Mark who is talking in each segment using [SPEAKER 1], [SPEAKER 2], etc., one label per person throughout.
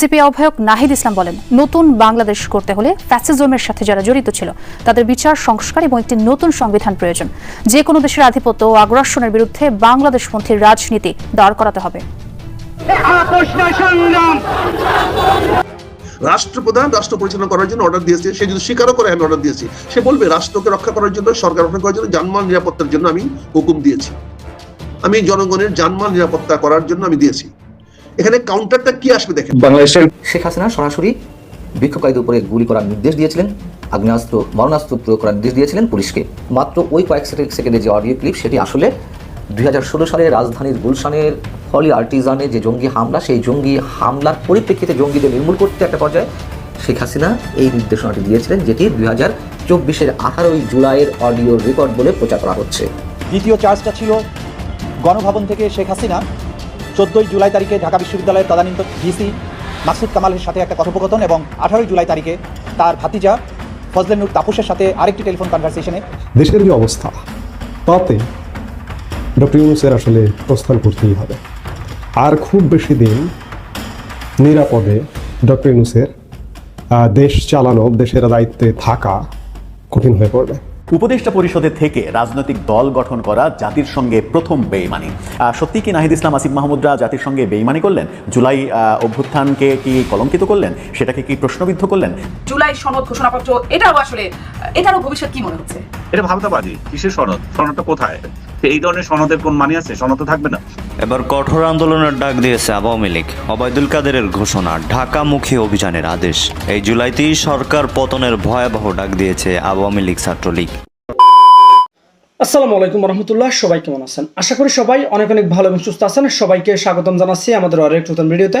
[SPEAKER 1] CP আহ্বায়ক নাহিদ ইসলাম বলেন, নতুন বাংলাদেশ করতে হলে ফ্যাসিজমের সাথে যারা জড়িত ছিল, তাদের বিচার, সংস্কার এবং একটি নতুন সংবিধান প্রয়োজন। যে কোনো দেশের আধিপত্য ও আগ্রাসনের বিরুদ্ধে বাংলাদেশপন্থী রাজনীতি দাঁড় করাতে হবে।
[SPEAKER 2] রাষ্ট্রপ্রধান রাষ্ট্র পরিচালনা করার জন্য অর্ডার দিয়েছে, সে যদি স্বীকারও করে, আমি অর্ডার দিয়েছি। সে বলবে, রাষ্ট্রকে রক্ষা করার জন্য, সরকার রক্ষা করার জন্য জানমাল নিরাপত্তার জন্য আমি হুকুম দিয়েছি। আমি জনগণের জানমাল নিরাপত্তা করার জন্য আমি দিয়েছি। এখানে কাউন্টারটা কি আসবে দেখেন।
[SPEAKER 3] বাংলাদেশের
[SPEAKER 4] শেখ হাসিনা সরাসরি বিক্ষোভকারীদের উপরে গুলি করার নির্দেশ দিয়েছিলেন আগ্নেয়াস্ত্র মারণাস্ত্র প্রয়োগ করার নির্দেশ দিয়েছিলেন পুলিশকে। মাত্র ওই কয়েক সেকেন্ড সেকেন্ডে যে অডিও ক্লিপ সেটি আসলে দুই হাজার ষোলো সালে রাজধানীর গুলশানের ফলি আর্টিজানে যে জঙ্গি হামলা সেই জঙ্গি হামলার পরিপ্রেক্ষিতে জঙ্গিদের নির্মূল করতে একটা পর্যায়ে শেখ হাসিনা এই নির্দেশনাটি দিয়েছিলেন যেটি দুই হাজার চব্বিশের আঠারোই জুলাইয়ের অডিও রেকর্ড বলে প্রচার করা হচ্ছে।
[SPEAKER 5] দ্বিতীয় চার্জটা ছিল গণভবন থেকে শেখ হাসিনা। চোদ্দোই জুলাই তারিখে ঢাকা বিশ্ববিদ্যালয়ের তদানীন্ত ভিসি মাসুদ কামালের সাথে একটা কথোপকথন এবং আঠারোই জুলাই তারিখে তার ভাতিজা ফজলেন নূর তাপসের সাথে আরেকটি টেলিফোন কনভারসেশনে
[SPEAKER 6] দেশের যে অবস্থা, তাতে ডক্টর ইউনুসের আসলে প্রস্থান করতেই হবে। আর খুব বেশি দিন নিরাপদে ডক্টর ইউনুসের দেশ চালানো, দেশের দায়িত্বে থাকা কঠিন হয়ে পড়বে।
[SPEAKER 7] উপদেষ্টা পরিষদের থেকে রাজনৈতিক দল গঠন করা জাতির সঙ্গে প্রথম বেইমানি। সত্যি কি নাহিদ ইসলাম আসিফ মাহমুদরা জাতির সঙ্গে বেইমানি করলেন? জুলাই আহ, অভ্যুত্থানকে কি কলঙ্কিত করলেন? সেটাকে কি প্রশ্নবিদ্ধ করলেন?
[SPEAKER 8] জুলাই সনদ ঘোষণাপত্র এটাও আসলে এটারও ভবিষ্যৎ কি মনে হচ্ছে?
[SPEAKER 9] এটা ভাবতাবাদী কিসের সনদ? সনদটা কোথায়? তো এই ধরনের সনদের কোন মানি আছে? সনদ থাকবে না।
[SPEAKER 10] এবার কঠোর আন্দোলনের ডাক দিয়েছে আওয়ামী লীগ। অবায়দুল কাদেরের ঘোষণা ঢাকামুখী অভিযানের আদেশ। এই জুলাইতেই সরকার পতনের ভয়াবহ ডাক দিয়েছে আওয়ামী লীগ ছাত্রলীগ।
[SPEAKER 11] আসসালামু আলাইকুম রহমতুল্লাহ সবাই কেমন আছেন? আশা করি সবাই অনেক অনেক ভালো এবং সুস্থ আছেন। সবাইকে স্বাগতম জানাচ্ছি আমাদের আরেক নতুন ভিডিওতে।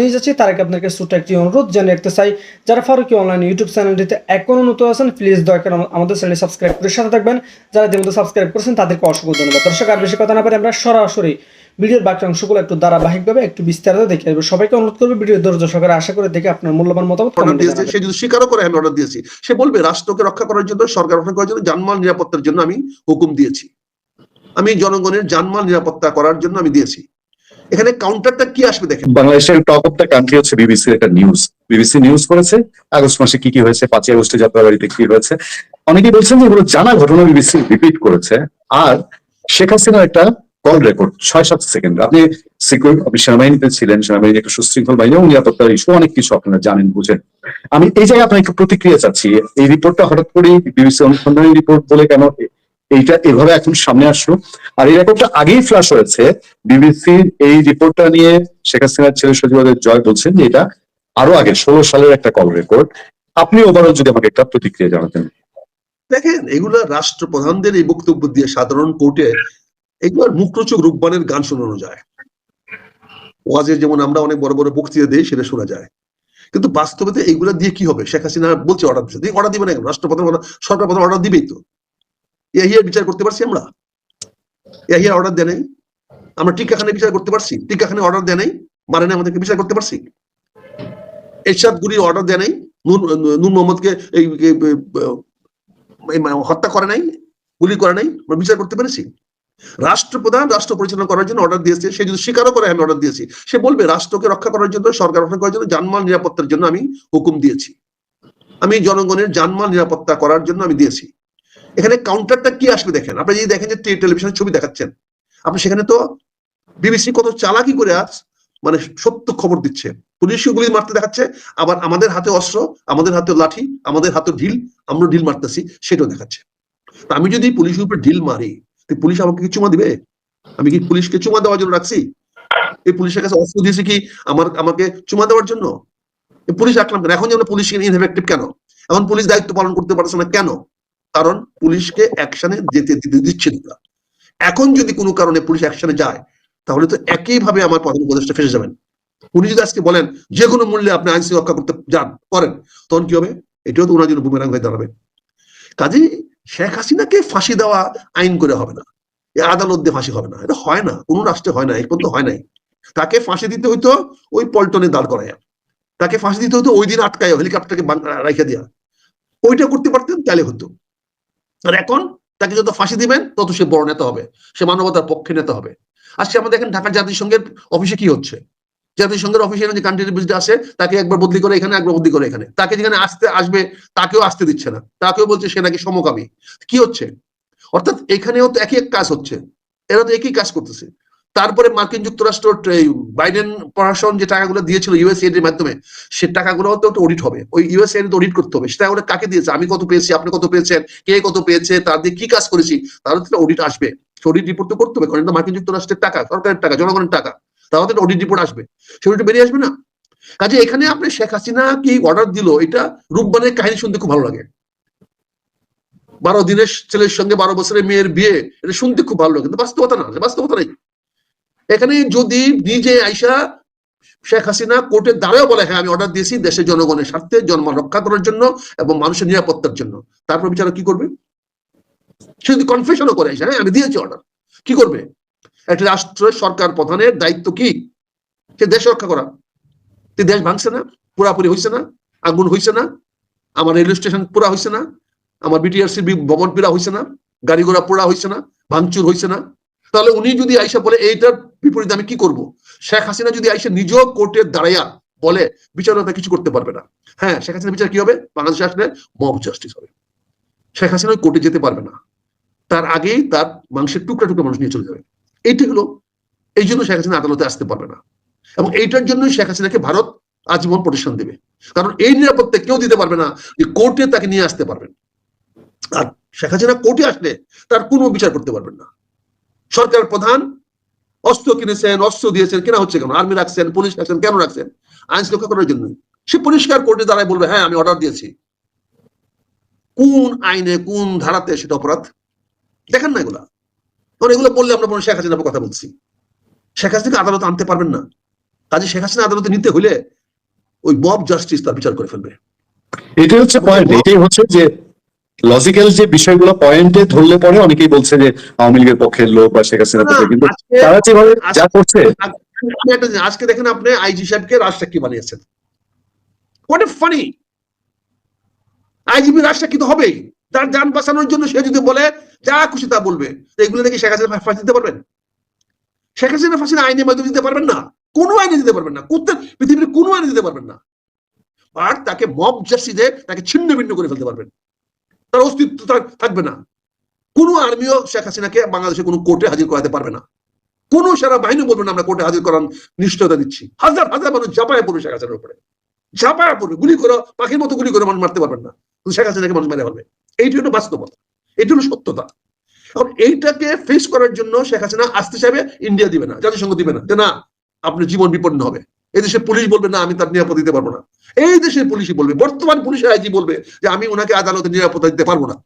[SPEAKER 11] নিয়ে যাচ্ছি। তার আগে আপনাদেরকে ছোট্ট একটি অনুরোধ জানিয়ে রাখতে চাই যারা ফারুকি অনলাইন ইউটিউব চ্যানেলটিতে এখনও নতুন আছেন প্লিজ দয়া করে আমাদের চ্যানেল সাবস্ক্রাইব করে সাথে থাকবেন। যারা ইতিমধ্যে সাবস্ক্রাইব করেছেন তাদেরকে অসংখ্য ধন্যবাদ। দর্শক আর বেশি কথা না পারে আমরা সরাসরি ভিডিওর বাকি অংশগুলো একটু ধারাবাহিকভাবে একটু বিস্তারিত দেখে আসব। সবাইকে অনুরোধ করবে ভিডিও ধৈর্য সহকারে আশা করে দেখে আপনার মূল্যবান মতামত।
[SPEAKER 2] সে যদি স্বীকারও করে আমি অর্ডার দিয়েছি। সে বলবে রাষ্ট্রকে রক্ষা করার জন্য সরকার রক্ষা করার জন্য জানমাল নিরাপত্তার জন্য আমি হুকুম দিয়েছি। আমি জনগণের জানমাল নিরাপত্তা করার জন্য আমি দিয়েছি। এখানে কাউন্টারটা কি আসবে দেখেন।
[SPEAKER 3] বাংলাদেশের টপ অফ দ্য কান্ট্রি হচ্ছে বিবিসির একটা নিউজ বিবিসি নিউজ করেছে, আগস্ট মাসে কি কি হয়েছে, পাঁচই আগস্টে যাত্রাবাড়িতে কি হয়েছে। অনেকেই বলছেন যে এগুলো জানা ঘটনা বিবিসি রিপিট করেছে। আর শেখ হাসিনার একটা কল রেকর্ড ছয় সাত সেকেন্ড আপনি সিকিউর আপনি সেনাবাহিনীতে ছিলেন, সেনাবাহিনী একটা সুশৃঙ্খল বাহিনী এবং নিরাপত্তার ইস্যু অনেক কিছু আপনারা জানেন, বুঝেন। আমি এই জায়গায় আপনার একটু প্রতিক্রিয়া চাচ্ছি, এই রিপোর্টটা হঠাৎ করেই বিবিসি অনুসন্ধানী রিপোর্ট বলে কেন এইটা এভাবে এখন সামনে আসলো। আর এই রেকর্ডটা আগেই ফ্লাশ হয়েছে। বিবিসির এই রিপোর্টটা নিয়ে শেখ হাসিনার ছেলে সচিবাদের জয় বলছেন যে এটা আরও আগে, ষোলো সালের একটা কল রেকর্ড আপনি ওভারঅল যদি আমাকে একটা প্রতিক্রিয়া জানাতেন।
[SPEAKER 2] দেখেন, এগুলো রাষ্ট্রপ্রধানদের এই বক্তব্য দিয়ে সাধারণ কোর্টে এগুলোর মুখরোচক রূপবানের গান শোনানো যায়। ওয়াজের যেমন আমরা অনেক বড় বড় বক্তৃতা দিই, সেটা শোনা যায়। কিন্তু বাস্তবে এইগুলা দিয়ে কি হবে? শেখ হাসিনা বলছে অর্ডার দিচ্ছে অর্ডার দিবে না রাষ্ট্রপ্রধান সরকার প্রধান অর্ডার দিবেই তো। ইয়াহিয়ার বিচার করতে পারছি আমরা? ইয়াহিয়ার অর্ডার দেয় নাই। আমরা টিকাখানে বিচার করতে পারছি? টিকাখানে অর্ডার দেয় নাই? মানে না আমাদেরকে বিচার করতে পারছি? এরশাদ গুলি অর্ডার দেয় নাই? নূর মোহাম্মদকে এই, হত্যা করে নাই? গুলি করে নাই? আমরা বিচার করতে পেরেছি? রাষ্ট্রপ্রধান রাষ্ট্র পরিচালনা করার জন্য অর্ডার দিয়েছে। সে যদি স্বীকারও করে আমি অর্ডার দিয়েছি। সে বলবে রাষ্ট্রকে রক্ষা করার জন্য সরকার রক্ষা করার জন্য জানমাল নিরাপত্তার জন্য আমি হুকুম দিয়েছি। আমি জনগণের জানমাল নিরাপত্তা করার জন্য আমি দিয়েছি। এখানে কাউন্টারটা কি আসবে দেখেন? আপনি যদি দেখেন যে টেলিভিশনের ছবি দেখাচ্ছেন, আপনি সেখানে তো বিবিসি কত চালাকি করে আজ মানে সত্য খবর দিচ্ছে। পুলিশ গুলি মারতে দেখাচ্ছে, আবার আমাদের হাতে অস্ত্র, আমাদের হাতে লাঠি, আমাদের হাতে ঢিল, আমরা ঢিল মারতেছি, সেটাও দেখাচ্ছে। তা আমি যদি পুলিশের উপর ঢিল মারি পুলিশ আমাকে কি চুমা দিবে? আমি কি পুলিশকে চুমা দেওয়ার জন্য রাখছি? এই পুলিশের কাছে অস্ত্র দিয়েছি কি আমার, আমাকে চুমা দেওয়ার জন্য? পুলিশ রাখলাম এখন যেন পুলিশ ইনএফেক্টিভ কেন? এখন পুলিশ দায়িত্ব পালন করতে পারছে না কেন? কারণ পুলিশকে অ্যাকশনে যেতে দিচ্ছে না। এখন যদি কোনো কারণে পুলিশ অ্যাকশনে যায়, তাহলে তো একইভাবে আমার প্রধান উপদেষ্টা ফেসে যাবেন। উনি যদি আজকে বলেন, যে কোনো মূল্যে আপনি আইন রক্ষা করতে যান, করেন, তখন কি হবে? এটাও তো ওনার জন্য বুমেরাং হয়ে দাঁড়াবে। কাজেই শেখ হাসিনাকে ফাঁসি দেওয়া আইন করে হবে না। আদালত দিয়ে ফাঁসি হবে না। এটা হয় না। কোনো রাষ্ট্রে হয় না। এই পর্যন্ত হয় নাই। তাকে ফাঁসি দিতে হইতো ওই পল্টনে দাঁড় করাইয়া। তাকে ফাঁসি দিতে হতো ওই দিন আটকায় হেলিকপ্টারকে রাইখে দেওয়া ওইটা করতে পারতেন, তাহলে হতো। আর এখন তাকে যত ফাঁসি দিবেন, তত সে বড় নেতা হবে, সে মানবতার পক্ষে নেতা হবে। আজকে আমাদের দেখেন ঢাকা জাতিসংঘের অফিসে কি হচ্ছে? জাতিসংঘের অফিসে যে কান্ট্রি ভিজিট আসে তাকে একবার বদলি করে এখানে, একবার বদলি করে এখানে। তাকে যেখানে আসতে আসবে, তাকেও আসতে দিচ্ছে না। তাকেও বলছে সে নাকি সমকামী। কি হচ্ছে? অর্থাৎ এখানেও তো একই এক কাজ হচ্ছে। এরা তো একই কাজ করতেছে। তারপরে মার্কিন যুক্তরাষ্ট্র বাইডেন প্রশাসন যে টাকাগুলো দিয়েছিল ইউএসএড এর মাধ্যমে, সে টাকাগুলো তো অডিট হবে। ওই ইউএসএড অডিট করতে হবে। সেটা ওরা কাকে দিয়েছে? আমি কত পেয়েছি? আপনি কত পেয়েছেন? কে কত পেয়েছে? তার দিয়ে কি কাজ করেছি? তার অডিট আসবে। অডিট রিপোর্ট তো করতে হবে, কারণ মার্কিন যুক্তরাষ্ট্রের টাকা, সরকারের টাকা, জনগণের টাকা। তাহলে অডিট রিপোর্ট আসবে। সে অডিট বেরিয়ে আসবে না। কাজে এখানে আপনি শেখ হাসিনা কি অর্ডার দিল, এটা রূপবানের কাহিনী শুনতে খুব ভালো লাগে। বারো দিনের ছেলের সঙ্গে বারো বছরের মেয়ের বিয়ে, এটা শুনতে খুব ভালো লাগে। কিন্তু বাস্তবতা না, বাস্তবতা নেই। এখানে যদি নিজে আইসা শেখ হাসিনা কোর্টের দ্বারাও বলে হ্যাঁ আমি অর্ডার দিয়েছি দেশের জনগণের স্বার্থে জন্ম রক্ষা করার জন্য এবং মানুষের নিরাপত্তার জন্য। তারপর বিচারক কি করবে? সে যদি কনফেশনও করে আইসা হ্যাঁ আমি দিয়েছি অর্ডার কি করবে? একটা রাষ্ট্র সরকার প্রধানের দায়িত্ব কি? সে দেশ রক্ষা করা। দেশ ভাঙছে না, পুরাপুরি হয়েছে না, আগুন হয়েছে না, আমার রেলওয়ে স্টেশন পুরা হয়েছে না, আমার বিটিআরসির ভবন পিরা হয়েছে না গাড়ি ঘোড়া পোড়া হয়েছে না, ভাঙচুর হয়েছে না তাহলে উনি যদি আইসা বলে, এইটার বিপরীতে আমি কি করব? শেখ হাসিনা যদি আইসা নিজ কোর্টের দাঁড়াইয়া বলে বিচারকতা কিছু করতে পারবে না। হ্যাঁ শেখ হাসিনা বিচার কি হবে? বাংলাদেশে আসলে মব জাস্টিস হবে। শেখ হাসিনা কোর্টে যেতে পারবে না। তার আগেই তার মাংসের টুকরা টুকরা মানুষ নিয়ে চলে যাবে। এইটা হলো, এই জন্য শেখ হাসিনা আদালতে আসতে পারবে না। এবং এইটার জন্যই শেখ হাসিনাকে ভারত আজীবন প্রতিষ্ঠান দেবে। কারণ এই নিরাপত্তা কেউ দিতে পারবে না যে কোর্টে তাকে নিয়ে আসতে পারবেন। আর শেখ হাসিনা কোর্টে আসলে তার কোনো বিচার করতে পারবেন না। সরকার প্রধান অস্ত্র কিনেছেন, অস্ত্র দিয়েছেন, কেনা হচ্ছে কেন? আর্মি রাখছেন, পুলিশ রাখছেন, কেন রাখছেন? আইন রক্ষা করার জন্য। সে পরিষ্কার কোর্টে দাঁড়ায় বলবে হ্যাঁ আমি অর্ডার দিয়েছি। কোন আইনে, কোন ধারাতে সেটা অপরাধ? দেখেন না এগুলা। কারণ এগুলো বললে আমরা শেখ হাসিনার কথা বলছি। শেখ হাসিনাকে আদালতে আনতে পারবেন না। কাজে শেখ হাসিনা আদালতে নিতে হলে ওই মব জাস্টিস তার বিচার করে ফেলবে।
[SPEAKER 3] এটাই হচ্ছে পয়েন্ট এটাই হচ্ছে যে লজিক্যাল যে বিষয়গুলো পয়েন্টে ধরলে পরে অনেকেই বলছে যে আওয়ামী লীগের পক্ষের লোক বা শেখ হাসিনার পক্ষে কিন্তু তারা যেভাবে যা করছে
[SPEAKER 2] আজকে দেখেন আপনি আইজি সাহেবকে রাজসাক্ষী বানিয়েছেন। হোয়াট ফানি আইজিবি রাজসাক্ষী তো হবেই। তার যান বাঁচানোর জন্য সে যদি বলে যা খুশি তা বলবে। এগুলো দেখি শেখ হাসিনা ফাঁসি দিতে পারবেন? শেখ হাসিনা ফাঁসি আইনের মাধ্যমে দিতে পারবেন না? কোনো আইনে দিতে পারবেন না। কোথাও পৃথিবীর কোনো আইনে দিতে পারবেন না। আর তাকে মব জাস্টিসে তাকে ছিন্ন ভিন্ন করে ফেলতে পারবেন। তার অস্তিত্ব থাকবে না। কোনো আর্মিও শেখ হাসিনাকে বাংলাদেশে কোনো কোর্টে হাজির করাতে পারবে না। কোন সারা বাহিনী বলবেন আমরা কোর্টে হাজির করার নিশ্চয়তা দিচ্ছি। হাজার হাজার মানুষ ঝাঁপায় পড়বে শেখ হাসিনার উপরে। ঝাঁপায় পড়বে, গুলি করো, পাখির মতো গুলি করে, মানুষ মারতে পারবেন না। শেখ হাসিনাকে মানুষ মেরে ফেলবে। এইটি হলো বাস্তবতা। এটি হলো সত্যতা। এখন এইটাকে ফেস করার জন্য শেখ হাসিনা আসতে চাইবে ইন্ডিয়া দিবে না, জাতিসংঘ দিবে না যে, না, আপনার জীবন বিপন্ন হবে। এই দেশের পুলিশ বলবে না আমি তার নিরাপত্তা দিতে পারব না। এই দেশের পুলিশই বলবে বর্তমান পুলিশের আইজি বলবে যে আমি ওনাকে আদালতে নিরাপত্তা দিতে পারব না।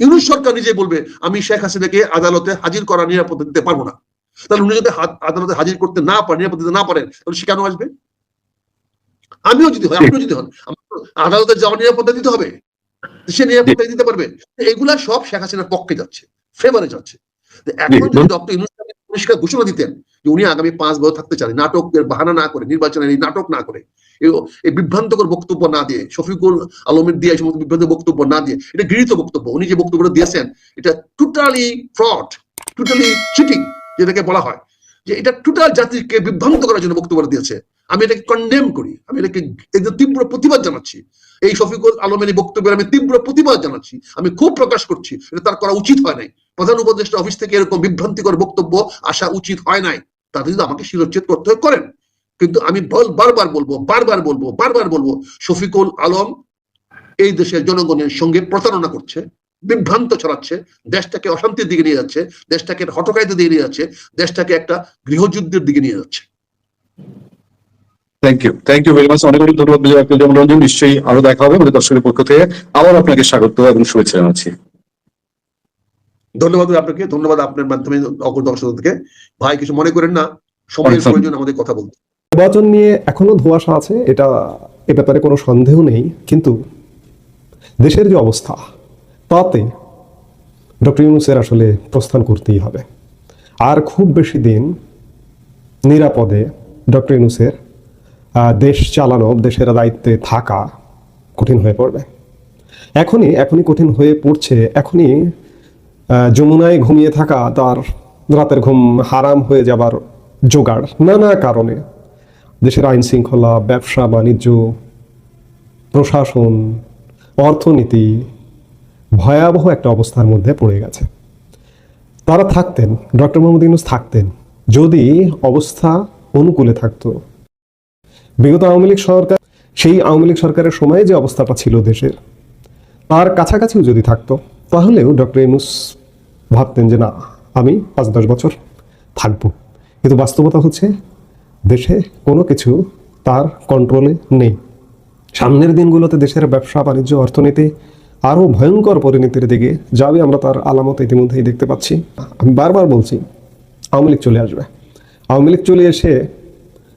[SPEAKER 2] ইউনুস সরকার নিজে বলবে আমি শেখ হাসিনাকে আদালতে হাজির করার নিরাপত্তা দিতে পারব না। তাহলে উনি যদি আদালতে হাজির করতে না পারেন নিরাপত্তা দিতে না পারেন তাহলে সে কেন আসবে? আমিও যদি হয় আপনিও যদি হন আদালতে যাওয়া নিরাপত্তা দিতে হবে। সে নিরাপত্তা দিতে পারবে। এগুলা সব শেখ হাসিনার পক্ষে যাচ্ছে ফেভারে যাচ্ছে। এখন যদি ডক্টর ইউনুস পরিষ্কার ঘোষণা দিতেন যে উনি আগামী পাঁচ বছর থাকতে চান। নাটকের বাহানা না করে, নির্বাচনের এই নাটক না করে, এই বিভ্রান্তকর বক্তব্য না দিয়ে, শফিকুল আলমের দিয়ে এই সমস্ত বিভ্রান্ত বক্তব্য না দিয়ে, এটা গৃহীত বক্তব্য। উনি যে বক্তব্যটা দিয়েছেন, এটা টোটালি ফ্রড টোটালি চিটিং যেটাকে বলা হয়। যে এটা টোটাল জাতিকে বিভ্রান্ত করার জন্য বক্তব্য দিয়েছে। আমি এটাকে কন্ডেম করি। আমি এটাকে একদম তীব্র প্রতিবাদ জানাচ্ছি। এই শফিকুল আলমের বক্তব্যের আমি তীব্র প্রতিবাদ জানাচ্ছি। আমি খুব প্রকাশ করছি। এটা তার করা উচিত হয় নাই। প্রধান উপদেষ্টা অফিস থেকে এরকম বিভ্রান্তিকর বক্তব্য আসা উচিত হয় নাই। তাতে যদি আমাকে শিরোচ্ছেদ করতে হয়, করেন। কিন্তু আমি বারবার বলব বারবার বলব বারবার বলব, শফিকুল আলম এই দেশের জনগণের সঙ্গে প্রতারণা করছে, বিভ্রান্ত ছড়াচ্ছে, দেশটাকে অশান্তির দিকে নিয়ে যাচ্ছে, দেশটাকে হটকাইতে দিয়ে নিয়ে যাচ্ছে, দেশটাকে একটা গৃহযুদ্ধের দিকে নিয়ে যাচ্ছে।
[SPEAKER 3] Thank you thank you very much অনেক অনেক ধন্যবাদ বিজয় নিশ্চয়ই আরও দেখা হবে আমাদের দর্শকের পক্ষ থেকে। আবার আপনাকে স্বাগত এবং শুভেচ্ছা জানাচ্ছি।
[SPEAKER 2] ধন্যবাদ আপনাকে ধন্যবাদ আপনার মাধ্যমে দর্শকদেরকে। ভাই কিছু মনে করেন না? সময়ের প্রয়োজন আমাদের কথা বলতে।
[SPEAKER 6] নির্বাচন নিয়ে এখনও ধোঁয়াশা আছে এটা এ ব্যাপারে কোনো সন্দেহ নেই কিন্তু দেশের যে অবস্থা তাতে ডক্টর ইউনুসের আসলে প্রস্থান করতেই হবে। আর খুব বেশি দিন নিরাপদে ডক্টর ইউনুসের আহ, দেশ চালানো দেশের দায়িত্বে থাকা কঠিন হয়ে পড়বে। এখনই এখনই কঠিন হয়ে পড়ছে এখনই যমুনায় ঘুমিয়ে থাকা তার রাতের ঘুম হারাম হয়ে যাবার জোগাড় নানা কারণে। দেশের আইন শৃঙ্খলা, ব্যবসা, বাণিজ্য, প্রশাসন, অর্থনীতি ভয়াবহ একটা অবস্থার মধ্যে পড়ে গেছে। তারা থাকতেন, ডক্টর মোহাম্মদ ইউনুস থাকতেন, যদি অবস্থা অনুকূলে থাকতো। বিগত আওয়ামী লীগ সরকার, সেই আওয়ামী লীগ সরকারের সময়ে যে অবস্থাটা ছিল দেশের, তার কাছাকাছিও যদি থাকতো তাহলেও ডক্টর ইউনুস ভাবতেন যে না, আমি পাঁচ দশ বছর থাকব। কিন্তু বাস্তবতা হচ্ছে, দেশে কোনো কিছু তার কন্ট্রোলে নেই। সামনের দিনগুলোতে দেশের ব্যবসা, বাণিজ্য, অর্থনীতি আরও ভয়ঙ্কর পরিণতির দিকে যাবে আমরা তার আলামত ইতিমধ্যেই দেখতে পাচ্ছি। আমি বারবার বলছি, আওয়ামী লীগ চলে আসবে। আওয়ামী লীগ চলে এসে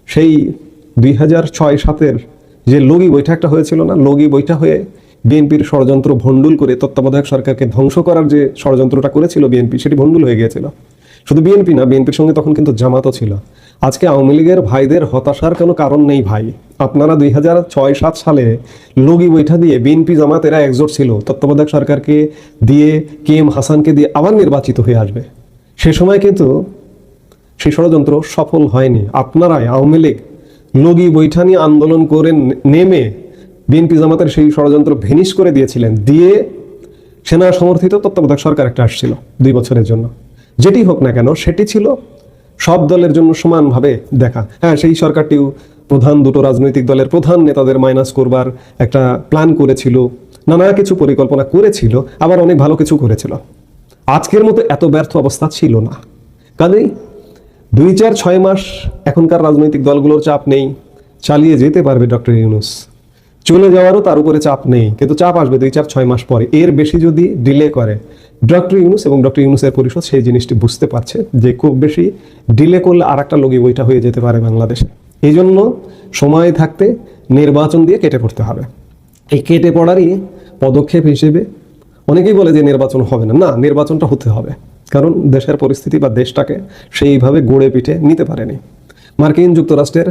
[SPEAKER 6] সেই দুই হাজার ছয় সাতের যে লগি বৈঠকটা হয়েছিল না, লগি বৈঠা হয়ে বিএনপির ষড়যন্ত্র ভণ্ডুল করে তত্ত্বাবধায়ক সরকারকে ধ্বংস করার যে ষড়যন্ত্রটা করেছিল বিএনপি, সেটি ভণ্ডুল হয়ে গিয়েছিল। শুধু বিএনপি না, বিএনপির সঙ্গে তখন কিন্তু জামাতও ছিল। আজকে আওয়ামী লীগের ভাইদের হতাশার কোনো কারণ নেই ভাই। আপনারা দুই হাজার ছয় সাত সালে লগি বৈঠা দিয়ে বিএনপি জামাত এরা একজোট ছিল। তত্ত্বাবধায়ক সরকারকে দিয়ে কে এম হাসানকে দিয়ে আবার নির্বাচিত হয়ে আসবে। সে সময় কিন্তু সেই ষড়যন্ত্র সফল হয়নি। আপনারাই আওয়ামী লীগ লগি বৈঠা নিয়ে আন্দোলন করে নেমে বিএনপি জামাতের সেই ষড়যন্ত্র ভেনিশ করে দিয়েছিলেন। দিয়ে সেনা সমর্থিত তত্ত্বাবধায়ক সরকার একটা আসছিল দুই বছরের জন্য। যেটি হোক না কেন, সেটি ছিল সব দলের জন্য সমানভাবে দেখা। হ্যাঁ সেই সরকারটিও প্রধান দুটো রাজনৈতিক দলের প্রধান নেতাদের মাইনাস করবার একটা প্ল্যান করেছিল। নানা কিছু পরিকল্পনা করেছিল, আবার অনেক ভালো কিছু করেছিল। আজকের মতো এত ব্যর্থ অবস্থা ছিল না। কাজেই দুই চার ছয় মাস এখনকার রাজনৈতিক দলগুলোর চাপ নেই। চালিয়ে যেতে পারবে ডক্টর ইউনুস। চলে যাওয়ারও তার উপরে চাপ নেই। কিন্তু চাপ আসবে দুই চার ছয় মাস পরে। এর বেশি যদি ডিলে করে ডক্টর ইউনুস এবং ডক্টর ইউনুসের পরিষদ সেই জিনিসটি বুঝতে পারছে যে খুব বেশি ডিলে করলে আর একটা লগি বইটা হয়ে যেতে পারে বাংলাদেশে। এই জন্য সময় থাকতে নির্বাচন দিয়ে কেটে পড়তে হবে। এই কেটে পড়ারই পদক্ষেপ হিসেবে অনেকেই বলে যে নির্বাচন হবে না। না, নির্বাচনটা হতে হবে। কারণ দেশের পরিস্থিতি বা দেশটাকে সেইভাবে গড়ে পিঠে নিতে পারেনি। মার্কিন যুক্তরাষ্ট্রের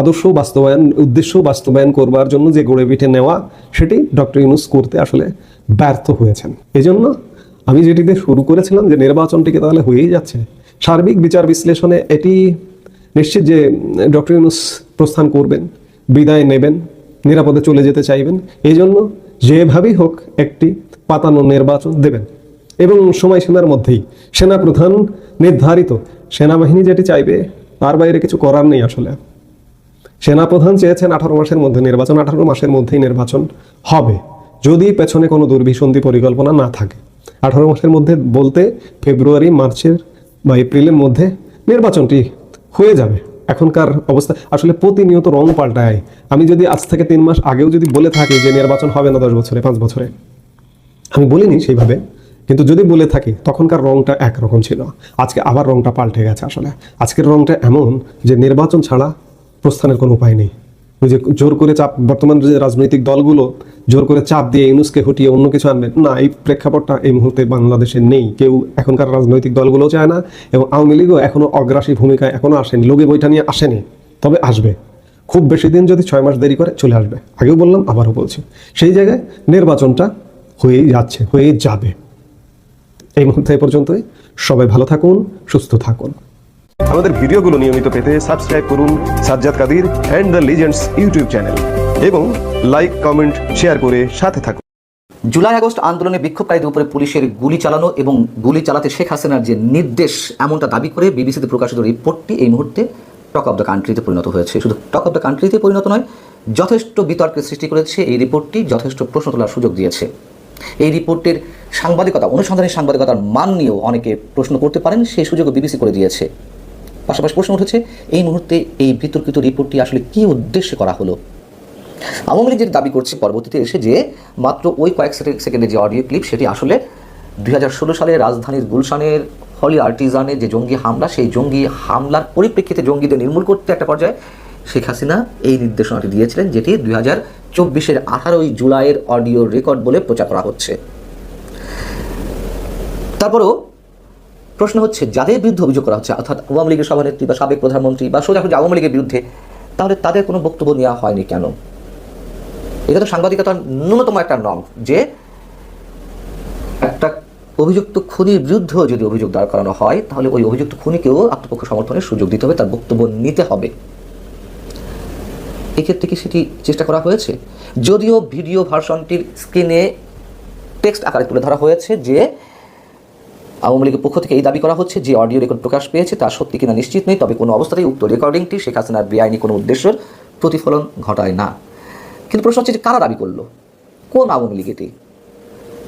[SPEAKER 6] আদর্শ বাস্তবায়ন, উদ্দেশ্য বাস্তবায়ন করবার জন্য যে গড়ে পিঠে নেওয়া, সেটি ডক্টর ইউনুস করতে আসলে ব্যর্থ হয়েছেন। এজন্য আমি যেটিতে শুরু করেছিলাম যে নির্বাচনটিকে তাহলে হয়েই যাচ্ছে। সার্বিক বিচার বিশ্লেষণে এটি নিশ্চিত যে ডক্টর ইউনুস প্রস্থান করবেন, বিদায় নেবেন, নিরাপদে চলে যেতে চাইবেন। এই জন্য যেভাবেই হোক একটি পাতানো নির্বাচন দেবেন। এবং সময়সীমার মধ্যেই সেনাপ্রধান নির্ধারিত সেনাবাহিনী যেটি চাইবে, তার বাইরে কিছু করার নেই আসলে। সেনাপ্রধান চেয়েছেন আঠারো মাসের মধ্যে নির্বাচন, আঠারো মাসের মধ্যেই নির্বাচন হবে, যদি পেছনে কোনো দুর্বিসন্ধি পরিকল্পনা না থাকে। আঠারো মাসের মধ্যে বলতে ফেব্রুয়ারি, মার্চের বা এপ্রিলের মধ্যে নির্বাচনটি হয়ে যাবে। এখনকার অবস্থা, আসলে প্রতিনিয়ত রং পাল্টায়। আমি যদি আজ থেকে তিন মাস আগেও যদি বলে থাকি যে নির্বাচন হবে না দশ বছরে, পাঁচ বছরে, আমি বলিনি সেইভাবে, কিন্তু যদি বলে থাকি, তখনকার রংটা একরকম ছিল। আজকে আবার রংটা পাল্টে গেছে আসলে। আজকের রংটা এমন যে নির্বাচন ছাড়া প্রস্থানের কোনো উপায় নেই। ওই যে জোর করে চাপ, বর্তমান যে রাজনৈতিক দলগুলো জোর করে চাপ দিয়ে ইউনুসকে হটিয়ে অন্য কিছু আনবে, না, এই প্রেক্ষাপটটা এই মুহূর্তে বাংলাদেশে নেই। কেউ এখনকার রাজনৈতিক দলগুলোও চায় না এবং আওয়ামী লীগও এখনও অগ্রাসী ভূমিকায় এখনও আসেনি, লোকে বইটা নিয়ে আসেনি, তবে আসবে। খুব বেশি দিন যদি ছয় মাস দেরি করে চলে আসবে। আগেও বললাম, আবারও বলছি। সেই জায়গায় নির্বাচনটা হয়েই যাচ্ছে, হয়েই যাবে। এই মুহূর্তে এ পর্যন্তই। সবাই ভালো থাকুন, সুস্থ থাকুন।
[SPEAKER 12] আমাদের ভিডিওগুলো নিয়মিত পেতে সাবস্ক্রাইব করুন Sajjad Kadir and the legends YouTube channel এবং লাইক কমেন্ট শেয়ার করে সাথে থাকুন।
[SPEAKER 4] জুলাই আগস্ট আন্দোলনে বিক্ষোভকারীদের উপরে পুলিশের গুলি চালানো এবং গুলি চালাতে শেখ হাসিনার যে নির্দেশ, এমনটা দাবি করে বিবিসিতে প্রকাশিত রিপোর্টটি এই মুহূর্তে টক অফ দ্য কান্ট্রিতে পরিণত হয়েছে। শুধু টক অফ দ্য কান্ট্রিতে পরিণত নয়, যথেষ্ট বিতর্কের সৃষ্টি করেছে এই রিপোর্টটি, যথেষ্ট প্রশ্ন তোলার সুযোগ দিয়েছে। এই রিপোর্টের সাংবাদিকতা, অনুসন্ধানী সাংবাদিকতার মান নিয়েও অনেকে প্রশ্ন করতে পারেন, সেই সুযোগও বিবিসি করে দিয়েছে। পাশাপাশি প্রশ্ন উঠেছে, এই মুহূর্তে এই বিতর্কিত রিপোর্টটি আসলে কী উদ্দেশ্যে করা হলো? আওয়ামী লীগ যেটি দাবি করছে পরবর্তীতে এসে যে মাত্র ওই কয়েক সেকেন্ড- যে অডিও ক্লিপ, সেটি আসলে দু হাজার ষোলো সালে রাজধানীর গুলশানের হলি আর্টিজানে যে জঙ্গি হামলা, সেই জঙ্গি হামলার পরিপ্রেক্ষিতে জঙ্গিদের নির্মূল করতে একটা পর্যায়ে শেখ হাসিনা এই নির্দেশনাটি দিয়েছিলেন, যেটি দুই হাজার চব্বিশের আঠারোই জুলাইয়ের অডিও রেকর্ড বলে প্রচার করা হচ্ছে। তারপরও প্রশ্ন হচ্ছে, যাদের বিরুদ্ধে অভিযোগ করা হচ্ছে, অর্থাৎ আওয়ামী লীগের সভানেত্রী বা সাবেক প্রধানমন্ত্রী বা সোজাসুজি আওয়ামী লীগের বিরুদ্ধে, তাহলে তাদের কোনো বক্তব্য নেওয়া হয়নি কেন? এটা তো সাংবাদিকতার ন্যূনতম একটা নং যে, একটা অভিযুক্ত খুনির বিরুদ্ধেও যদি অভিযোগ দাঁড় করানো হয়, তাহলে ওই অভিযুক্ত খুনিকেও আত্মপক্ষ সমর্থনের সুযোগ দিতে হবে, তার বক্তব্য নিতে হবে। এক্ষেত্রে কি সেটি চেষ্টা করা হয়েছে? যদিও ভিডিও ভার্সনটির স্ক্রিনে টেক্সট আকারে তুলে ধরা হয়েছে যে আওয়ামী লীগের পক্ষ থেকে এই দাবি করা হচ্ছে যে অডিও রেকর্ড প্রকাশ পেয়েছে, তা সত্যি কিনা নিশ্চিত নেই, তবে কোনো অবস্থাতেই উক্ত রেকর্ডিংটি শেখ হাসিনার বেআইনি কোনো উদ্দেশ্যের প্রতিফলন ঘটায় না। কিন্তু প্রশ্ন হচ্ছে যে কারা দাবি করল? কোন আওয়ামী লীগ এটি?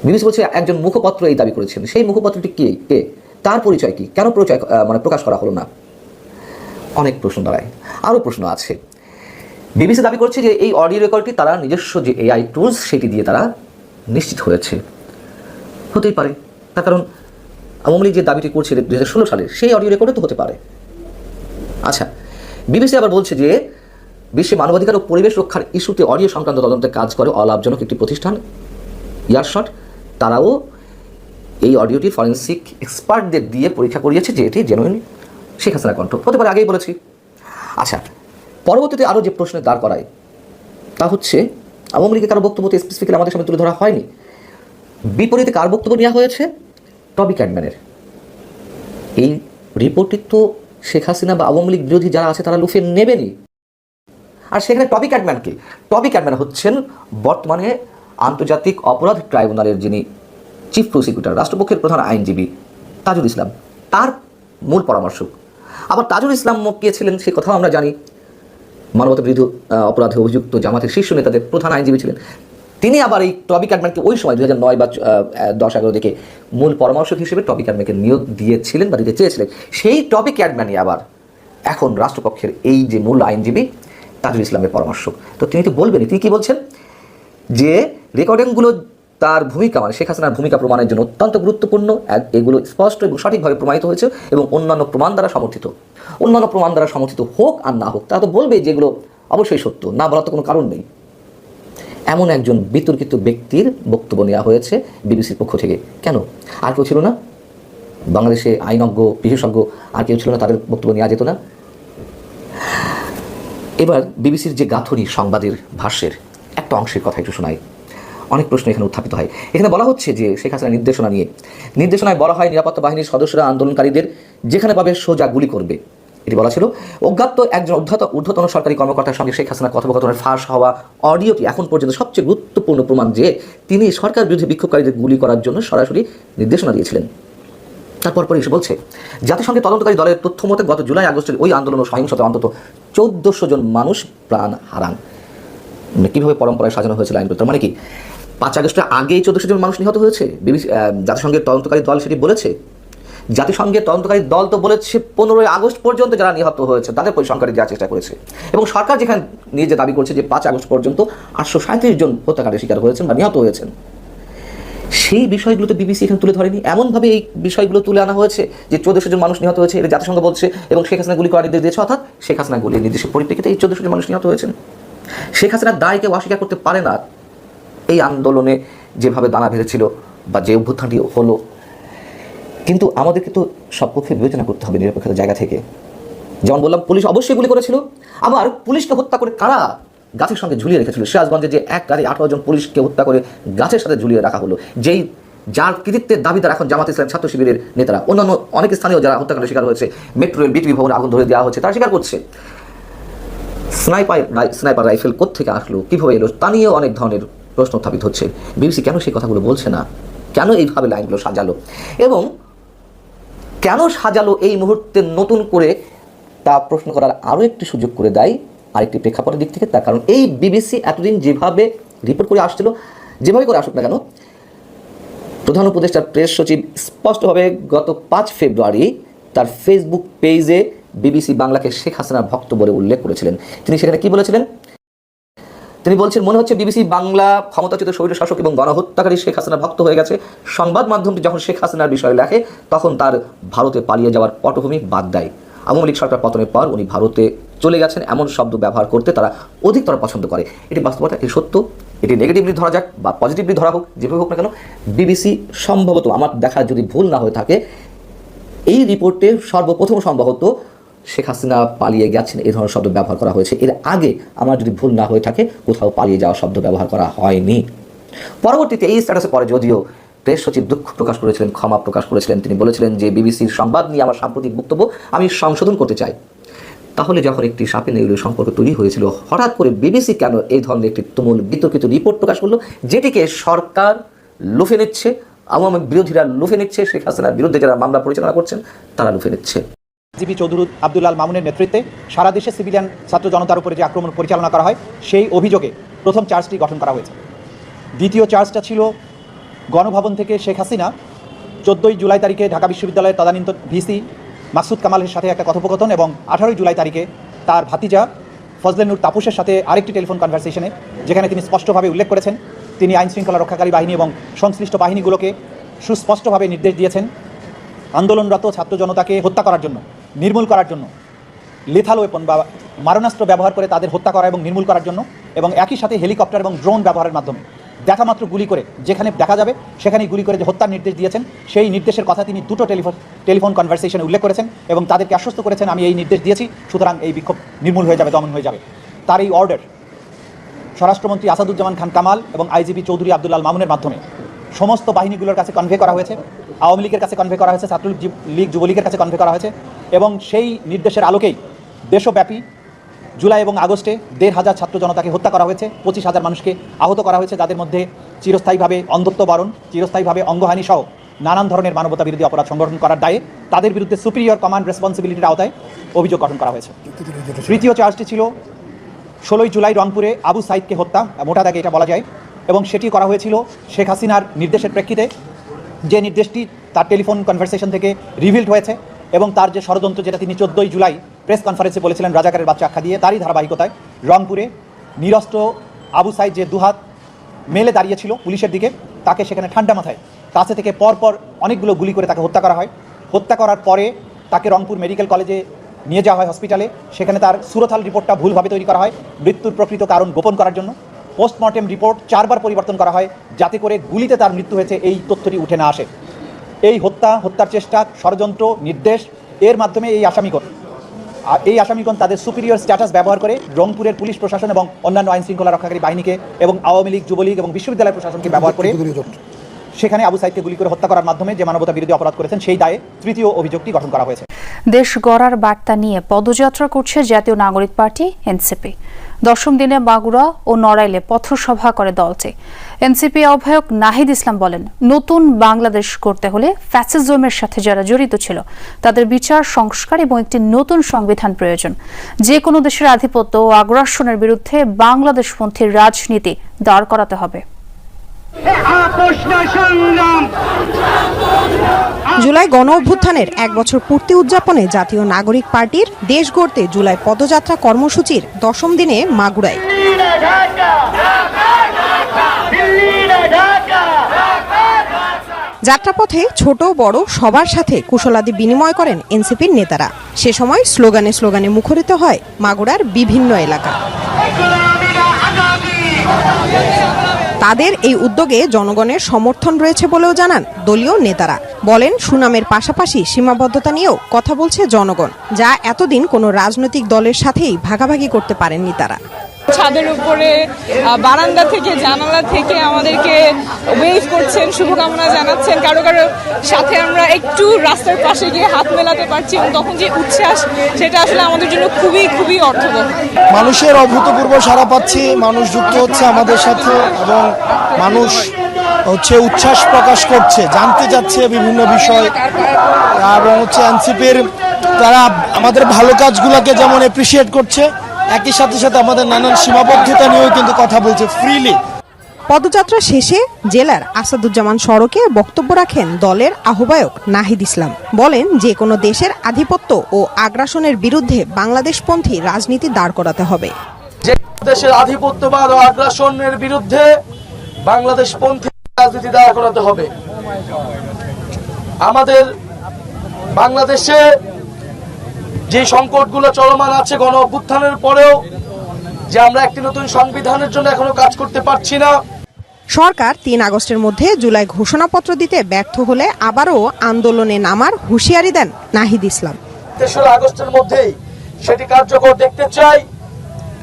[SPEAKER 4] বিবিসি বলছে একজন মুখপত্র এই দাবি করেছেন। সেই মুখপত্রটি কে? কে? তার পরিচয় কি? কেন পরিচয় মানে প্রকাশ করা হলো না? অনেক প্রশ্ন দাঁড়ায়। আরও প্রশ্ন আছে। বিবিসি দাবি করছে যে এই অডিও রেকর্ডটি তারা নিজস্ব যে এআই টুলস, সেটি দিয়ে তারা নিশ্চিত হয়েছে। হতেই পারে। তার কারণ আওয়ামী লীগ যে দাবিটি করছে দু হাজার ষোলো সালে, সেই অডিও রেকর্ডে তো হতে পারে। আচ্ছা বিবিসি আবার বলছে যে, বিশ্বে মানবাধিকার ও পরিবেশ রক্ষার ইস্যুতে অডিও সংক্রান্ত তদন্তে কাজ করে অলাভজনক একটি প্রতিষ্ঠান, ইয়ারশট। তারাও এই অডিওটি ফরেন্সিক এক্সপার্টদের দিয়ে পরীক্ষা করিয়েছে যে এটি জেনুইন শেখ হাসিনা কণ্ঠ। হতে পারে আগেই বলেছি। আচ্ছা পরবর্তীতে আরও যে প্রশ্নে দাঁড় করায়, তা হচ্ছে, আওয়ামী লীগের কারও বক্তব্য তো স্পেসিফিক্যালি আমাদের সামনে তুলে ধরা হয়নি। বিপরীতে কার বক্তব্য নেওয়া হয়েছে? টবি ক্যাডম্যানের এই রিপোর্টটি তো শেখ হাসিনা বা আওয়ামী লীগ বিরোধী যারা আছে তারা লুফে নেবেনি আর সেখানে টবি ক্যাডম্যানকে টবি ক্যাডম্যান হচ্ছেন বর্তমানে আন্তর্জাতিক অপরাধ ট্রাইব্যুনালের যিনি চিফ প্রসিকিউটর, রাষ্ট্রপক্ষের প্রধান আইনজীবী তাজুল ইসলাম। তার মূল পরামর্শক আবার তাজুল ইসলাম কে ছিলেন সে কথাও আমরা জানি। মানবতা বিরোধী অপরাধে অভিযুক্ত জামাতের শীর্ষ নেতাদের প্রধান আইনজীবী ছিলেন। তিনি আবার এই টবি ক্যাডম্যানকে ওই সময় দু হাজার নয় বা দশ এগারো দিকে মূল পরামর্শক হিসেবে টবি ক্যাডম্যানকে নিয়োগ দিয়েছিলেন বা দিতে চেয়েছিলেন। সেই টবি ক্যাডম্যানই আবার এখন রাষ্ট্রপক্ষের এই যে মূল আইনজীবী তাজুল ইসলামের পরামর্শক। তো তিনি তো বলবেনই, তিনি কি বলছেন? যে রেকর্ডিংগুলো তার ভূমিকা মানে শেখ হাসিনার ভূমিকা প্রমাণের জন্য অত্যন্ত গুরুত্বপূর্ণ এগুলো স্পষ্ট এবং সঠিকভাবে প্রমাণিত হয়েছে এবং অন্যান্য প্রমাণ দ্বারা সমর্থিত। অন্যান্য প্রমাণ দ্বারা সমর্থিত হোক আর না হোক তা তো বলবে যেগুলো অবশ্যই সত্য, না বলার তো কোনো কারণ নেই। এমন একজন বিতর্কিত ব্যক্তির বক্তব্য নেওয়া হয়েছে বিবিসির পক্ষ থেকে। কেন? আর কেউ ছিল না? বাংলাদেশে আইনজ্ঞ, বিশেষজ্ঞ আর কেউ ছিল না, তাদের বক্তব্য নেওয়া যেত না? এবার বিবিসির যে গাঁথনি সংবাদের ভাষ্যের একটা অংশের কথা একটু শোনাই। অনেক প্রশ্ন এখানে উত্থাপিত হয়। এখানে বলা হচ্ছে যে শেখ হাসিনার নির্দেশনা নিয়ে, নির্দেশনায় বলা হয় নিরাপত্তা বাহিনীর সদস্যরা আন্দোলনকারীদের যেখানে পাবে সোজা গুলি করবে। এটি বলা ছিল। অজ্ঞাত একজন ঊর্ধ্বত ঊর্ধ্বতন সরকারি কর্মকর্তার সঙ্গে শেখ হাসিনা কথোপকথনের ফাঁস হওয়া অডিওটি এখন পর্যন্ত সবচেয়ে গুরুত্বপূর্ণ প্রমাণ যে তিনি সরকার বিরুদ্ধে বিক্ষোভকারীদের গুলি করার জন্য সরাসরি নির্দেশনা দিয়েছিলেন। তারপর পরে এসে বলছে, জাতিসংঘের তদন্তকারী দলের তথ্য মতে গত জুলাই আগস্টের ওই আন্দোলন ও সহিংসতা অন্তত চোদ্দশো জন মানুষ প্রাণ হারান। মানে কীভাবে পরম্পরায় সাজানো হয়েছিল তার মানে কি? পাঁচ আগস্টের আগেই চোদ্দশো জন মানুষ নিহত হয়েছে। বিবিসি জাতিসংঘের তদন্তকারী দল সেটি বলেছে জাতিসংঘের তদন্তকারী দল তো বলেছে পনেরোই আগস্ট পর্যন্ত যারা নিহত হয়েছে, তাদের পরিসংখ্যানে দেওয়ার চেষ্টা করেছে। এবং সরকার যেখানে নিয়ে যে দাবি করছে যে পাঁচ আগস্ট পর্যন্ত আটশো সাঁত্রিশ জন হত্যাকাণ্ডের শিকার হয়েছেন বা নিহত হয়েছেন, সেই বিষয়গুলো তো বিবিসি এখানে তুলে ধরেনি। এমনভাবে এই বিষয়গুলো তুলে আনা হয়েছে যে চোদ্দশো জন মানুষ নিহত হয়েছে, এটা জাতিসংঘ বলছে, এবং শেখ হাসিনা গুলি করার নির্দেশ দিয়েছে, অর্থাৎ শেখ হাসিনা গুলির নির্দেশের পরিপ্রেক্ষিতে এই চোদ্দশো জন মানুষ নিহত হয়েছেন। শেখ হাসিনার দায় কেউ অস্বীকার করতে পারে না। এই আন্দোলনে যেভাবে দানা বেঁধেছিল বা যে অভ্যুত্থানটি হলো কিন্তু আমাদেরকে তো সব পক্ষে বিবেচনা করতে হবে নিরপেক্ষতার জায়গা থেকে। যেমন বললাম, পুলিশ অবশ্যই গুলি করেছিল। আবার পুলিশকে হত্যা করে কারা গাছের সঙ্গে ঝুলিয়ে রেখেছিল? সিরাজগঞ্জে যে এক গাড়ি আঠারো জন পুলিশকে হত্যা করে গাছের সাথে ঝুলিয়ে রাখা হলো। যেই, যার কৃতিত্বের দাবিদার এখন জামাত ইসলাম ছাত্র শিবিরের নেতারা। অন্যান্য অনেক স্থানীয় যারা হত্যাকাণ্ডের শিকার হয়েছে, মেট্রো রেল বিটিভি ভবনে আগুন ধরে দেওয়া হচ্ছে তারা স্বীকার করছে। স্নাইপার স্নাইপার রাইফেল কোত্থেকে আসলো? কীভাবে এলো? তা নিয়েও অনেক ধরনের প্রশ্ন উত্থাপিত হচ্ছে। বিবিসি কেন সেই কথাগুলো বলছে না? কেন এইভাবে লাইনগুলো সাজালো? এবং কেন সাজালো এই মুহূর্তে নতুন করে? তা প্রশ্ন করার আরও একটি সুযোগ করে দেয় আরেকটি প্রেক্ষাপটের দিক থেকে তার কারণ এই বিবিসি এতদিন যেভাবে রিপোর্ট করে আসছিল, যেভাবে করে আসুক না কেন, প্রধান উপদেষ্টার প্রেস সচিব স্পষ্টভাবে গত পাঁচ ফেব্রুয়ারি তার ফেসবুক পেজে বিবিসি বাংলাকে শেখ হাসিনার ভক্ত বলে উল্লেখ করেছিলেন। তিনি সেখানে কি বলেছিলেন? তিনি বলছেন, মনে হচ্ছে বিবিসি বাংলা ক্ষমতাচ্যুত শরীর শাসক এবং গণহত্যাকারী শেখ হাসিনা ভক্ত হয়ে গেছে। সংবাদ মাধ্যমটি যখন শেখ হাসিনার বিষয়ে লেখে, তখন তার ভারতে পালিয়ে যাওয়ার পটভূমি বাদ দেয় আওয়ামী লীগ সরকার পতনের পর উনি ভারতে চলে গেছেন। এমন শব্দ ব্যবহার করতে তারা অধিকতর পছন্দ করে। এটি বাস্তবতা, এটি সত্য, এটি নেগেটিভলি ধরা যাক বা পজিটিভলি ধরা হোক, যেভাবে হোক না কেন, বিবিসি সম্ভবত আমার দেখা যদি ভুল না হয়ে থাকে, এই রিপোর্টে সর্বপ্রথম সম্ভবত শেখ হাসিনা পালিয়ে গেছেন, এই ধরনের শব্দ ব্যবহার করা হয়েছে। এর আগে আমার যদি ভুল না হয়ে থাকে, কোথাও পালিয়ে যাওয়া শব্দ ব্যবহার করা হয়নি। পরবর্তীতে এই স্ট্যাটাসে পরে যদিও প্রেস সচিব দুঃখ প্রকাশ করেছিলেন, ক্ষমা প্রকাশ করেছিলেন, তিনি বলেছিলেন যে বিবিসির সংবাদ নিয়ে আমার সাম্প্রতিক বক্তব্য আমি সংশোধন করতে চাই। তাহলে যখন একটি সাপে নেউলের সম্পর্ক তৈরি হয়েছিল, হঠাৎ করে বিবিসি কেন এই ধরনের একটি তুমুল বিতর্কিত রিপোর্ট প্রকাশ করল, যেটিকে সরকার লুফে নিচ্ছে, আওয়ামী বিরোধীরা লুফে নিচ্ছে, শেখ হাসিনার বিরুদ্ধে যারা মামলা পরিচালনা করছেন, তারা লুফে নিচ্ছে।
[SPEAKER 5] জিবি চৌধুরী আব্দুল্লাল মামুনের নেতৃত্বে সারা দেশে সিভিলিয়ান ছাত্র জনতার উপরে যে আক্রমণ পরিচালনা করা হয়, সেই অভিযোগে প্রথম চার্জটি গঠন করা হয়েছে। দ্বিতীয় চার্জটা ছিল গণভবন থেকে শেখ হাসিনা চোদ্দোই জুলাই তারিখে ঢাকা বিশ্ববিদ্যালয়ের তদানীন্ত ভিসি মাসুদ কামালের সাথে একটা কথোপকথন এবং আঠারোই জুলাই তারিখে তার ভাতিজা ফজলেনুর তাপুসের সাথে আরেকটি টেলিফোন কনভারসেশনে, যেখানে তিনি স্পষ্টভাবে উল্লেখ করেছেন, তিনি আইন শৃঙ্খলা রক্ষাকারী বাহিনী এবং সংশ্লিষ্ট বাহিনীগুলোকে সুস্পষ্টভাবে নির্দেশ দিয়েছেন আন্দোলনরত ছাত্র জনতাকে হত্যা করার জন্য। নির্মূল করার জন্য। লেথাল ওয়েপন বা মারণাস্ত্র ব্যবহার করে তাদের হত্যা করা এবং নির্মূল করার জন্য এবং একই সাথে হেলিকপ্টার এবং ড্রোন ব্যবহারের মাধ্যমে। দেখা মাত্র গুলি করে যেখানে দেখা যাবে, সেখানেই গুলি করে যে হত্যার নির্দেশ দিয়েছেন, সেই নির্দেশের কথা তিনি দুটো টেলিফোন টেলিফোন কনভারসেশনে উল্লেখ করেছেন এবং তাদেরকে আশ্বস্ত করেছেন, আমি এই নির্দেশ দিয়েছি, সুতরাং এই বিক্ষোভ নির্মূল হয়ে যাবে, দমন হয়ে যাবে। তার এই অর্ডার স্বরাষ্ট্রমন্ত্রী আসাদুজ্জামান খান কামাল এবং আইজিপি চৌধুরী আব্দুল্লাল মামুনের মাধ্যমে সমস্ত বাহিনীগুলোর কাছে কনভে করা হয়েছে। আওয়ামী লীগের কাছে কনভে করা হয়েছে, ছাত্রলীগ লীগ যুবলীগের কাছে কনভে করা হয়েছে এবং সেই নির্দেশের আলোকেই দেশব্যাপী জুলাই এবং আগস্টে দেড় হাজার ছাত্র জনতাকে হত্যা করা হয়েছে, পঁচিশ হাজার মানুষকে আহত করা হয়েছে, যাদের মধ্যে চিরস্থায়ীভাবে অন্ধত্ব বরণ চিরস্থায়ীভাবে অঙ্গহানি সহ নানান ধরনের মানবতা বিরোধী অপরাধ সংগঠন করার দায়ে তাদের বিরুদ্ধে সুপিরিয়র কমান্ড রেসপন্সিবিলিটির আওতায় অভিযোগ গঠন করা হয়েছে। তৃতীয় চার্জটি ছিল ষোলোই জুলাই রংপুরে আবু সাইদকে হত্যা, মোটা দাগে এটা বলা যায়, এবং সেটি করা হয়েছিল শেখ হাসিনার নির্দেশের প্রেক্ষিতে যে নির্দেশটি তার টেলিফোন কনভারসেশন থেকে রিভিল্ড হয়েছে এবং তার যে ষড়যন্ত্র যেটা তিনি চোদ্দোই জুলাই প্রেস কনফারেন্সে বলেছিলেন রাজাকারের বাচ্চা আখ্যা দিয়ে তারই ধারাবাহিকতায় রংপুরে নিরস্ত্র আবু সাইদ যে দুহাত মেলে দাঁড়িয়েছিল পুলিশের দিকে, তাকে সেখানে ঠান্ডা মাথায়, কাছে থেকে পরপর অনেকগুলো গুলি করে তাকে হত্যা করা হয়। হত্যা করার পরে তাকে রংপুর মেডিকেল কলেজে নিয়ে যাওয়া হয় হসপিটালে সেখানে তার সুরথাল রিপোর্টটা ভুলভাবে তৈরি করা হয়, মৃত্যুর প্রকৃত কারণ গোপন করার জন্য। পোস্টমর্টেম রিপোর্ট চারবার পরিবর্তন করা হয়, যাতে করে গুলিতে তার মৃত্যু হয়েছে, এই তথ্যটি উঠে না আসে। এই হত্যা, হত্যার চেষ্টা, ষড়যন্ত্র, নির্দেশ, এর মাধ্যমে এই আসামিগণ আর এই আসামিগণ তাদের সুপিরিয়র স্ট্যাটাস ব্যবহার করে রংপুরের পুলিশ প্রশাসন এবং অন্যান্য আইনশৃঙ্খলা রক্ষাকারী বাহিনীকে এবং আওয়ামী লীগ, যুবলীগ এবং বিশ্ববিদ্যালয় প্রশাসনকে ব্যবহার করে সেখানে আবু সাইদকে গুলি করে হত্যা করার মাধ্যমে যে মানবতা বিরোধী অপরাধ করেছেন, সেই দায়ে তৃতীয় অভিযোগটি গঠন করা হয়েছে।
[SPEAKER 1] দেশ গড়ার বার্তা নিয়ে পদযাত্রা করছে জাতীয় নাগরিক পার্টি, এনসিপি। দশম দিনে মাগুরা ও নড়াইলে পথসভা করে দলটি। এনসিপি আহ্বায়ক নাহিদ ইসলাম বলেন, নতুন বাংলাদেশ করতে হলে ফ্যাসিজমের সাথে যারা জড়িত ছিল, তাদের বিচার, সংস্কার এবং একটি নতুন সংবিধান প্রয়োজন। যে কোনো দেশের আধিপত্য ও আগ্রাসনের বিরুদ্ধে বাংলাদেশপন্থী রাজনীতি দাঁড় করাতে হবে।
[SPEAKER 13] জুলাই গণ অভ্যুত্থানের এক বছর পূর্তি উদযাপনে জাতীয় নাগরিক পার্টির দেশ গড়তে জুলাই পদযাত্রা কর্মসূচির দশম দিনে মাগুরায়। যাত্রাপথে ছোট বড় সবার সাথে কুশলাদি বিনিময় করেন এনসিপির নেতারা। সে সময় স্লোগানে স্লোগানে মুখরিত হয় মাগুরার বিভিন্ন এলাকা। তাদের এই উদ্যোগে জনগণের সমর্থন রয়েছে বলেও জানান দলীয় নেতারা। বলেন, সুনামের পাশাপাশি সীমাবদ্ধতা নিয়েও কথা বলছে জনগণ, যা এতদিন কোনো রাজনৈতিক দলের সাথেই ভাগাভাগি করতে পারেননি তারা।
[SPEAKER 14] ছাদের উপরে বারান্দা থেকে, জানালা থেকে আমাদেরকে ওয়েভ করছেন, শুভকামনা জানাচ্ছেন। কারও কারও সাথে আমরা একটু রাস্তার পাশে গিয়ে হাত মেলাতে পারছি এবং তখন যে উচ্ছ্বাস, সেটা আসলে আমাদের জন্য খুবই খুবই অর্থবহ।
[SPEAKER 15] মানুষের অভূতপূর্ব সারা পাচ্ছি, মানুষ যুক্ত হচ্ছে আমাদের সাথে এবং মানুষ হচ্ছে উচ্ছ্বাস প্রকাশ করছে, জানতে চাচ্ছে বিভিন্ন বিষয়। এবং হচ্ছে এনসিপির তারা আমাদের ভালো কাজগুলোকে যেমন এপ্রিসিয়েট করছে একই সাথে সাথে আমাদের নানান সীমাবদ্ধতা নিয়েও কিন্তু কথা বলছে ফ্রিলি
[SPEAKER 13] পদযাত্রা শেষে জেলার আসাদুজ্জামান সড়কে বক্তব্য রাখেন দলের আহ্বায়ক নাহিদ ইসলাম। বলেন যে কোনো দেশের আধিপত্য ও আগ্রাসনের বিরুদ্ধে বাংলাদেশপন্থী রাজনীতি দাঁড় করাতে হবে।
[SPEAKER 15] যে দেশের আধিপত্যবাদ ও আগ্রাসনের বিরুদ্ধে বাংলাদেশপন্থী রাজনীতি দাঁড় করাতে হবে। আমাদের বাংলাদেশে যে সংকটগুলো চলমান আছে গণ অভ্যুত্থানের পরেও যে আমরা একটি নতুন সংবিধানের জন্য এখনও কাজ করতে পারছি না।
[SPEAKER 13] সরকার তিন আগস্টের মধ্যে জুলাই ঘোষণাপত্র দিতে ব্যর্থ হলে আবারও আন্দোলনে নামার হুঁশিয়ারি দেন নাহিদ ইসলাম।
[SPEAKER 15] তেসরা আগস্টের মধ্যেই সেটি কার্যকর দেখতে চাই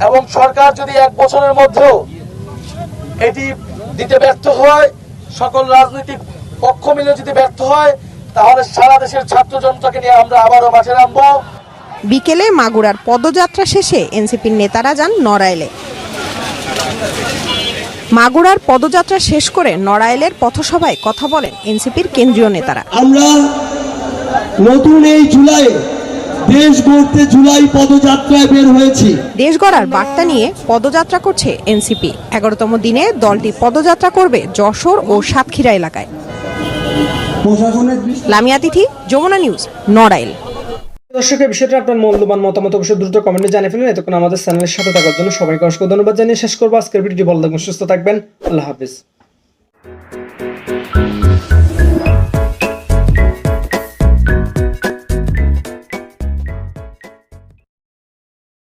[SPEAKER 15] এবং সরকার যদি এক বছরের মধ্যেও এটি দিতে ব্যর্থ হয় সকল রাজনৈতিক পক্ষ মিলে যদি ব্যর্থ হয় তাহলে সারা দেশের ছাত্র জনতাকে নিয়ে আমরা আবারও মাঠে নামবো।
[SPEAKER 13] বিকেলে মাগুরার পদযাত্রা শেষে এনসিপির নেতারা যান নড়াইলে। মাগুরার পদযাত্রা শেষ করে নড়াইলের পথসভায় কথা বলেন এনসিপির কেন্দ্রীয় নেতারা।
[SPEAKER 16] আমরা নতুন এই জুলাই দেশ গড়তে জুলাই পদযাত্রায় বের হয়েছি।
[SPEAKER 13] দেশ গড়ার বার্তা নিয়ে পদযাত্রা করছে এনসিপি। এগারোতম দিনে দলটি পদযাত্রা করবে যশোর ও সাতক্ষীরা এলাকায়। লামিয়া তিথি যমুনা নিউজ নড়াইল।
[SPEAKER 11] দর্শক এই বিষয়টা আপনার মূল্যবান মতামত অবশ্যই দ্রুত কমেন্টে জানিয়ে ফেলেন। এতক্ষণ আমাদের চ্যানেলের সাথে থাকার জন্য সবাইকে অসংখ্য ধন্যবাদ জানিয়ে শেষ করব। আজকের ভিডিওটি ভালো থাকবেন, সুস্থ থাকবেন। আল্লাহ হাফিজ।